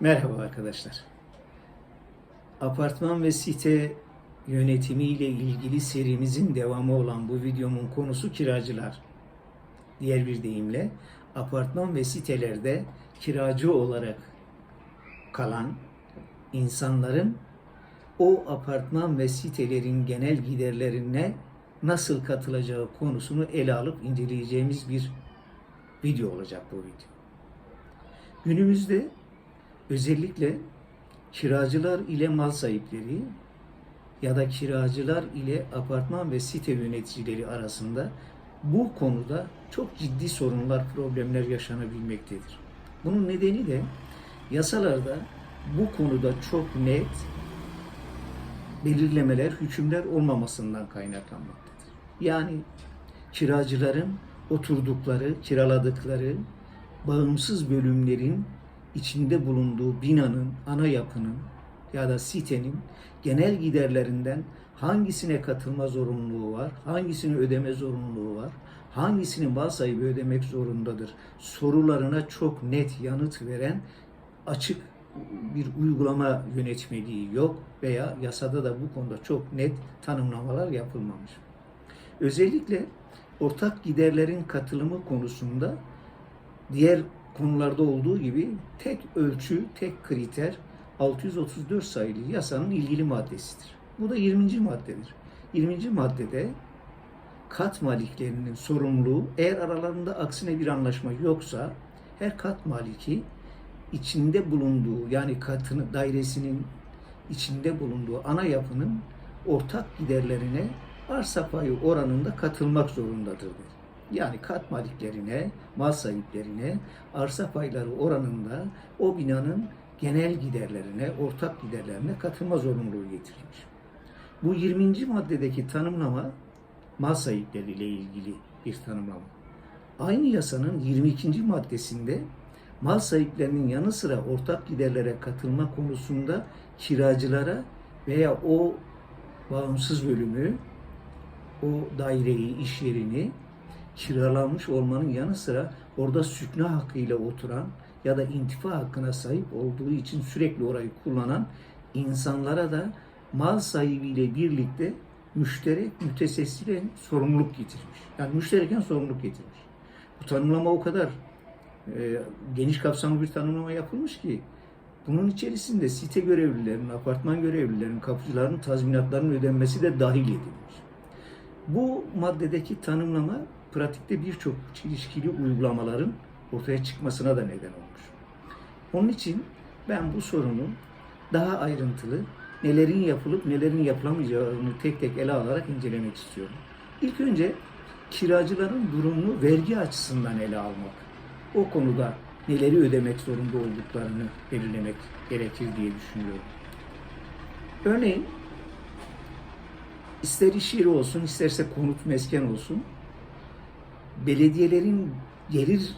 Merhaba arkadaşlar. Apartman ve site yönetimi ile ilgili serimizin devamı olan bu videomun konusu kiracılar. Diğer bir deyimle apartman ve sitelerde kiracı olarak kalan insanların o apartman ve sitelerin genel giderlerine nasıl katılacağı konusunu ele alıp inceleyeceğimiz bir video olacak bu video. Günümüzde özellikle kiracılar ile mal sahipleri ya da kiracılar ile apartman ve site yöneticileri arasında bu konuda çok ciddi sorunlar, problemler yaşanabilmektedir. Bunun nedeni de yasalarda bu konuda çok net belirlemeler, hükümler olmamasından kaynaklanmaktadır. Yani kiracıların oturdukları, kiraladıkları bağımsız bölümlerin içinde bulunduğu binanın, ana yapının ya da sitenin genel giderlerinden hangisine katılma zorunluluğu var, hangisini ödeme zorunluluğu var, hangisini mal sahibi ödemek zorundadır sorularına çok net yanıt veren açık bir uygulama yönetmeliği yok veya yasada da bu konuda çok net tanımlamalar yapılmamış. Özellikle ortak giderlerin katılımı konusunda diğer konularda olduğu gibi tek ölçü, tek kriter 634 sayılı yasanın ilgili maddesidir. Bu da 20. maddedir. 20. maddede kat maliklerinin sorumluluğu eğer aralarında aksine bir anlaşma yoksa her kat maliki içinde bulunduğu yani katını dairesinin içinde bulunduğu ana yapının ortak giderlerine arsa payı oranında katılmak zorundadır. der. Yani kat maliklerine, mal sahiplerine arsa payları oranında o binanın genel giderlerine, ortak giderlerine katılma zorunluluğu getirilmiş. Bu 20. maddedeki tanımlama mal sahipleriyle ilgili bir tanımlama. Aynı yasanın 22. maddesinde mal sahiplerinin yanı sıra ortak giderlere katılma konusunda kiracılara veya o bağımsız bölümü, o daireyi, iş yerini kiralanmış olmanın yanı sıra orada sükne hakkıyla oturan ya da intifa hakkına sahip olduğu için sürekli orayı kullanan insanlara da mal sahibiyle birlikte müşterek mütesessilen sorumluluk getirmiş. Yani müştereken sorumluluk getirmiş. Bu tanımlama o kadar e, geniş kapsamlı bir tanımlama yapılmış ki bunun içerisinde site görevlilerinin, apartman görevlilerinin, kapıcıların tazminatlarının ödenmesi de dahil edilmiş. Bu maddedeki tanımlama pratikte birçok çelişkili uygulamaların ortaya çıkmasına da neden olmuş. Onun için ben bu sorunu daha ayrıntılı nelerin yapılıp nelerin yapılamayacağını tek tek ele alarak incelemek istiyorum. İlk önce kiracıların durumunu vergi açısından ele almak. O konuda neleri ödemek zorunda olduklarını belirlemek gerekir diye düşünüyorum. Örneğin ister iş yeri olsun, isterse konut mesken olsun, belediyelerin gelir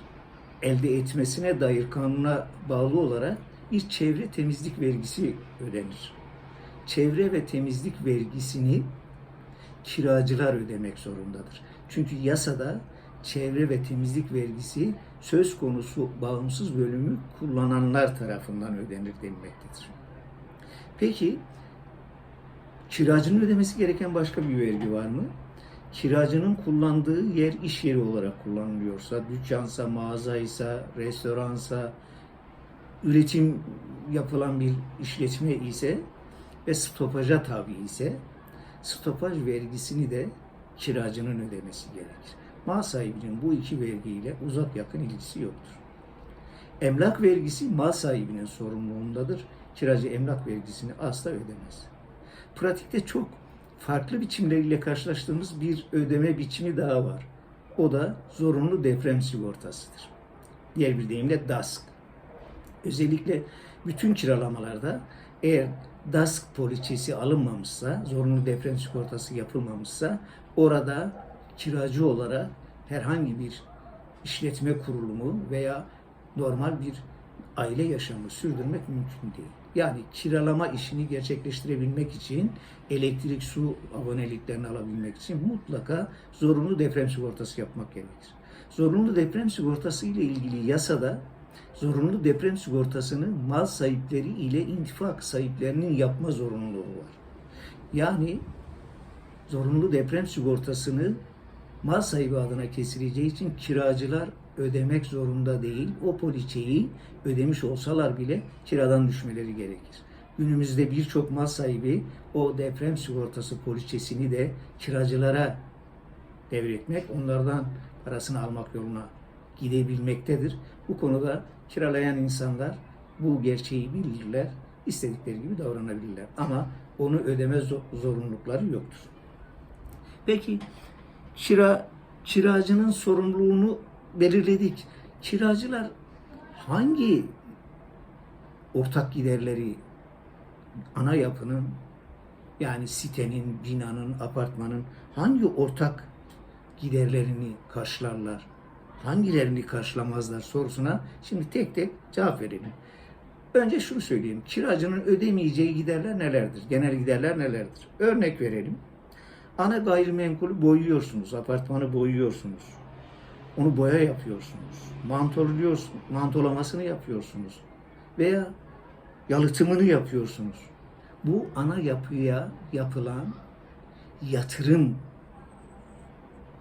elde etmesine dair kanuna bağlı olarak bir çevre temizlik vergisi ödenir. Çevre ve temizlik vergisini kiracılar ödemek zorundadır. Çünkü yasada çevre ve temizlik vergisi söz konusu bağımsız bölümü kullananlar tarafından ödenir denilmektedir. Peki kiracının ödemesi gereken başka bir vergi var mı? Kiracının kullandığı yer iş yeri olarak kullanılıyorsa, dükkansa, mağazaysa, restoransa, üretim yapılan bir işletme ise ve stopaja tabi ise stopaj vergisini de kiracının ödemesi gerekir. Mal sahibinin bu iki vergiyle uzak yakın ilgisi yoktur. Emlak vergisi mal sahibinin sorumluluğundadır. Kiracı emlak vergisini asla ödemez. Pratikte çok farklı biçimleriyle karşılaştığımız bir ödeme biçimi daha var. O da zorunlu deprem sigortasıdır. Diğer bir deyimle DASK. Özellikle bütün kiralamalarda eğer DASK poliçesi alınmamışsa, zorunlu deprem sigortası yapılmamışsa orada kiracı olarak herhangi bir işletme kurulumu veya normal bir aile yaşamı sürdürmek mümkün değil. Yani kiralama işini gerçekleştirebilmek için elektrik, su aboneliklerini alabilmek için mutlaka zorunlu deprem sigortası yapmak gerekir. Zorunlu deprem sigortası ile ilgili yasada zorunlu deprem sigortasını mal sahipleri ile intifak sahiplerinin yapma zorunluluğu var. Yani zorunlu deprem sigortasını mal sahibi adına kesileceği için kiracılar ödemek zorunda değil. O poliçeyi ödemiş olsalar bile kiradan düşmeleri gerekir. Günümüzde birçok mal sahibi o deprem sigortası poliçesini de kiracılara devretmek, onlardan parasını almak yoluna gidebilmektedir. Bu konuda kiralayan insanlar bu gerçeği bilirler, istedikleri gibi davranabilirler. Ama onu ödeme zo- zorunlulukları yoktur. Peki kira kiracının sorumluluğunu belirledik. Kiracılar hangi ortak giderleri ana yapının yani sitenin, binanın, apartmanın hangi ortak giderlerini karşılarlar? Hangilerini karşılamazlar sorusuna şimdi tek tek cevap verelim. Önce şunu söyleyeyim. Kiracının ödemeyeceği giderler nelerdir? Genel giderler nelerdir? Örnek verelim. Ana gayrimenkulü boyuyorsunuz, apartmanı boyuyorsunuz. Onu boya yapıyorsunuz. Mantoluyorsunuz, mantolamasını yapıyorsunuz. Veya yalıtımını yapıyorsunuz. Bu ana yapıya yapılan yatırım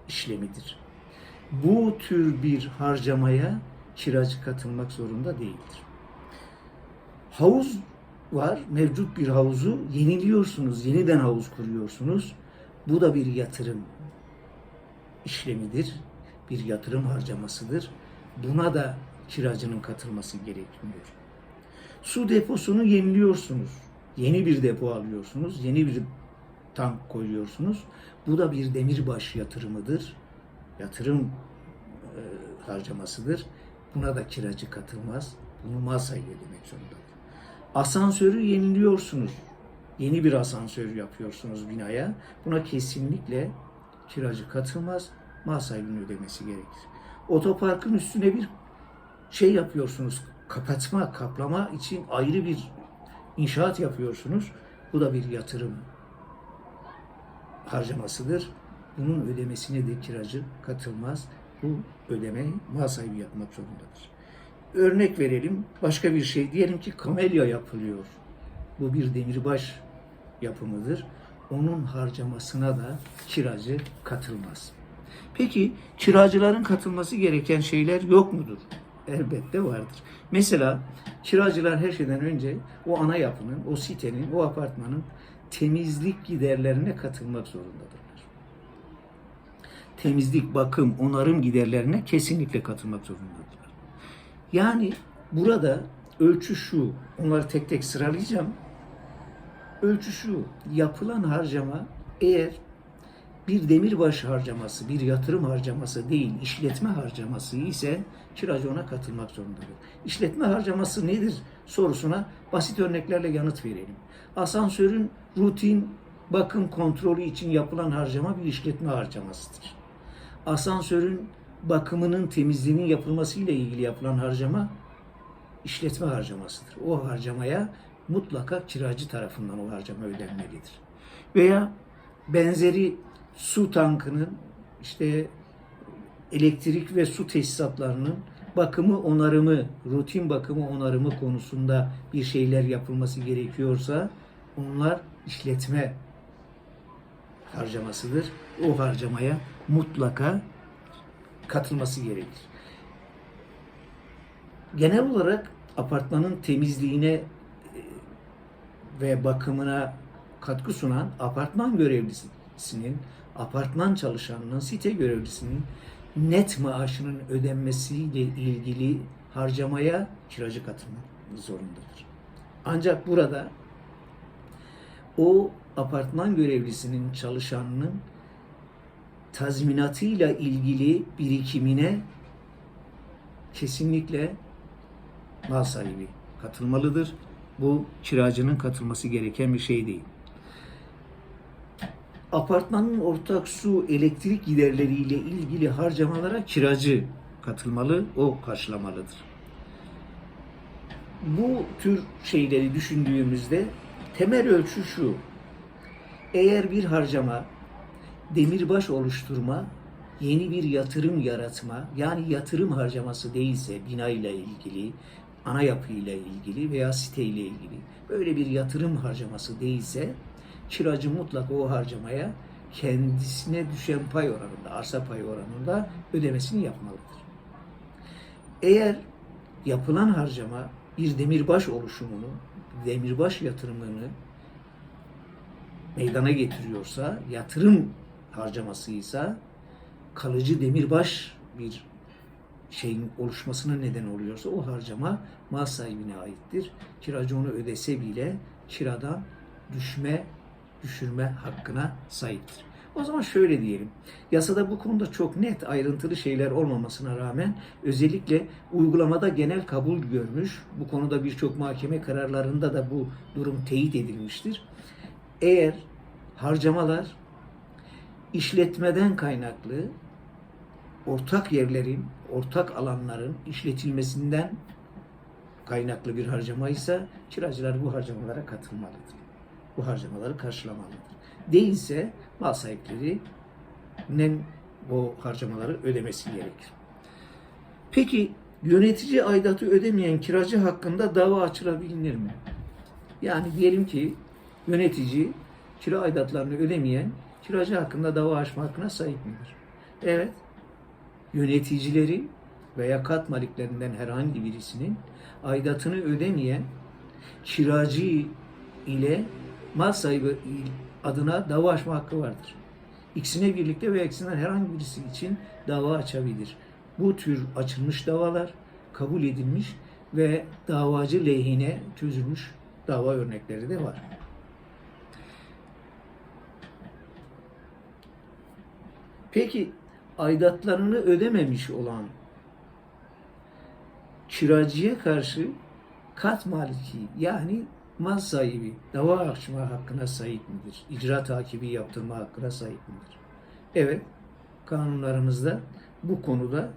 işlemidir. Bu tür bir harcamaya kiracı katılmak zorunda değildir. Havuz var, mevcut bir havuzu yeniliyorsunuz, yeniden havuz kuruyorsunuz. Bu da bir yatırım işlemidir, bir yatırım harcamasıdır. Buna da kiracının katılması gerekmiyor. Su deposunu yeniliyorsunuz. Yeni bir depo alıyorsunuz, yeni bir tank koyuyorsunuz. Bu da bir demirbaş yatırımıdır. Yatırım e, harcamasıdır. Buna da kiracı katılmaz. Bunu mal sahibi ödemek zorundadır. Asansörü yeniliyorsunuz. Yeni bir asansör yapıyorsunuz binaya. Buna kesinlikle kiracı katılmaz. Mal sahibinin ödemesi gerekir. Otoparkın üstüne bir şey yapıyorsunuz. Kapatma, kaplama için ayrı bir inşaat yapıyorsunuz. Bu da bir yatırım harcamasıdır. Bunun ödemesine de kiracı katılmaz. Bu ödemeyi mal sahibi yapmak zorundadır. Örnek verelim. Başka bir şey. Diyelim ki kamelya yapılıyor. Bu bir demirbaş yapımıdır. Onun harcamasına da kiracı katılmaz. Peki kiracıların katılması gereken şeyler yok mudur? Elbette vardır. Mesela kiracılar her şeyden önce o ana yapının, o sitenin, o apartmanın temizlik giderlerine katılmak zorundadırlar. Temizlik, bakım, onarım giderlerine kesinlikle katılmak zorundadırlar. Yani burada ölçü şu, onları tek tek sıralayacağım. Ölçü şu, yapılan harcama eğer bir demirbaş harcaması, bir yatırım harcaması değil, işletme harcaması ise kiracı ona katılmak zorundadır. İşletme harcaması nedir sorusuna basit örneklerle yanıt verelim. Asansörün rutin bakım kontrolü için yapılan harcama bir işletme harcamasıdır. Asansörün bakımının temizliğinin yapılması ile ilgili yapılan harcama işletme harcamasıdır. O harcamaya mutlaka kiracı tarafından o harcama ödenmelidir. Veya benzeri su tankının işte elektrik ve su tesisatlarının bakımı, onarımı, rutin bakımı, onarımı konusunda bir şeyler yapılması gerekiyorsa onlar işletme harcamasıdır. O harcamaya mutlaka katılması gerekir. Genel olarak apartmanın temizliğine e, ve bakımına katkı sunan apartman görevlisinin, apartman çalışanının, site görevlisinin net maaşının ödenmesiyle ilgili harcamaya kiracı katılmak zorundadır. Ancak burada o apartman görevlisinin çalışanının tazminatıyla ilgili birikimine kesinlikle mal sahibi katılmalıdır. Bu kiracının katılması gereken bir şey değil. Apartmanın ortak su, elektrik giderleriyle ilgili harcamalara kiracı katılmalı, o karşılamalıdır. Bu tür şeyleri düşündüğümüzde temel ölçü şu. Eğer bir harcama demirbaş oluşturma yeni bir yatırım yaratma, yani yatırım harcaması değilse bina ile ilgili, ana yapı ile ilgili veya site ile ilgili böyle bir yatırım harcaması değilse kiracı mutlaka o harcamaya kendisine düşen pay oranında, arsa payı oranında ödemesini yapmalıdır. Eğer yapılan harcama bir demirbaş oluşumunu, demirbaş yatırımını meydana getiriyorsa, yatırım harcamasıysa kalıcı demirbaş bir şeyin oluşmasına neden oluyorsa o harcama mal sahibine aittir. Kiracı onu ödese bile kiradan düşme, düşürme hakkına sahiptir. O zaman şöyle diyelim. Yasada bu konuda çok net ayrıntılı şeyler olmamasına rağmen özellikle uygulamada genel kabul görmüş. Bu konuda birçok mahkeme kararlarında da bu durum teyit edilmiştir. Eğer harcamalar işletmeden kaynaklı ortak yerlerin, ortak alanların işletilmesinden kaynaklı bir harcamaysa kiracılar bu harcamalara katılmalıdır. Bu harcamaları karşılamalıdır. Değilse mal sahiplerinin bu harcamaları ödemesi gerekir. Peki yönetici aidatı ödemeyen kiracı hakkında dava açılabilir mi? Yani diyelim ki yönetici kira aidatlarını ödemeyen kiracı hakkında dava açma hakkına sahip midir? Evet. Yöneticileri veya kat maliklerinden herhangi birisinin aidatını ödemeyen kiracı ile mal sahibi adına dava açma hakkı vardır. İkisine birlikte veya ikisinden herhangi birisi için dava açabilir. Bu tür açılmış davalar kabul edilmiş ve davacı lehine çözülmüş dava örnekleri de var. Peki aidatlarını ödememiş olan kiracıya karşı kat maliki yani mal sahibi dava açma hakkına sahip midir? İcra takibi yaptırma hakkına sahip midir? Evet, kanunlarımızda bu konuda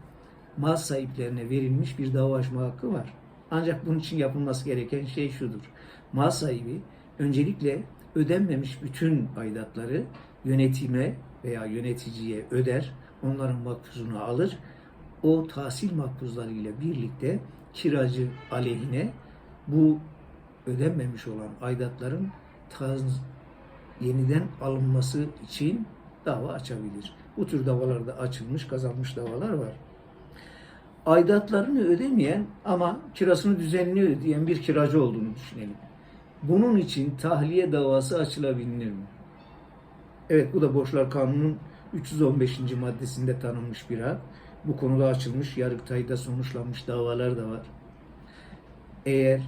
mal sahiplerine verilmiş bir dava açma hakkı var. Ancak bunun için yapılması gereken şey şudur. Mal sahibi öncelikle ödenmemiş bütün aidatları yönetime veya yöneticiye öder, onların makbuzunu alır. O tahsil makbuzları ile birlikte kiracı aleyhine bu ödenmemiş olan aidatların taz, yeniden alınması için dava açabilir. Bu tür davalarda açılmış, kazanmış davalar var. Aidatlarını ödemeyen ama kirasını düzenli ödeyen bir kiracı olduğunu düşünelim. Bunun için tahliye davası açılabilir mi? Evet bu da Borçlar Kanunu'nun 315. maddesinde tanınmış bir hak. Bu konuda açılmış, Yargıtay'da sonuçlanmış davalar da var. Eğer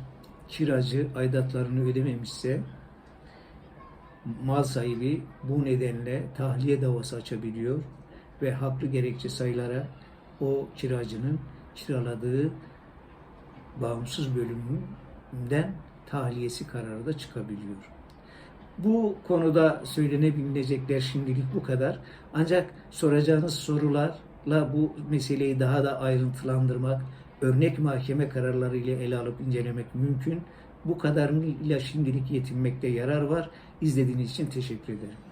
kiracı aidatlarını ödememişse mal sahibi bu nedenle tahliye davası açabiliyor ve haklı gerekçe sayılara o kiracının kiraladığı bağımsız bölümünden tahliyesi kararı da çıkabiliyor. Bu konuda söylenebilecekler şimdilik bu kadar. Ancak soracağınız sorularla bu meseleyi daha da ayrıntılandırmak, örnek mahkeme kararları ile ele alıp incelemek mümkün. Bu kadarıyla şimdilik yetinmekte yarar var. İzlediğiniz için teşekkür ederim.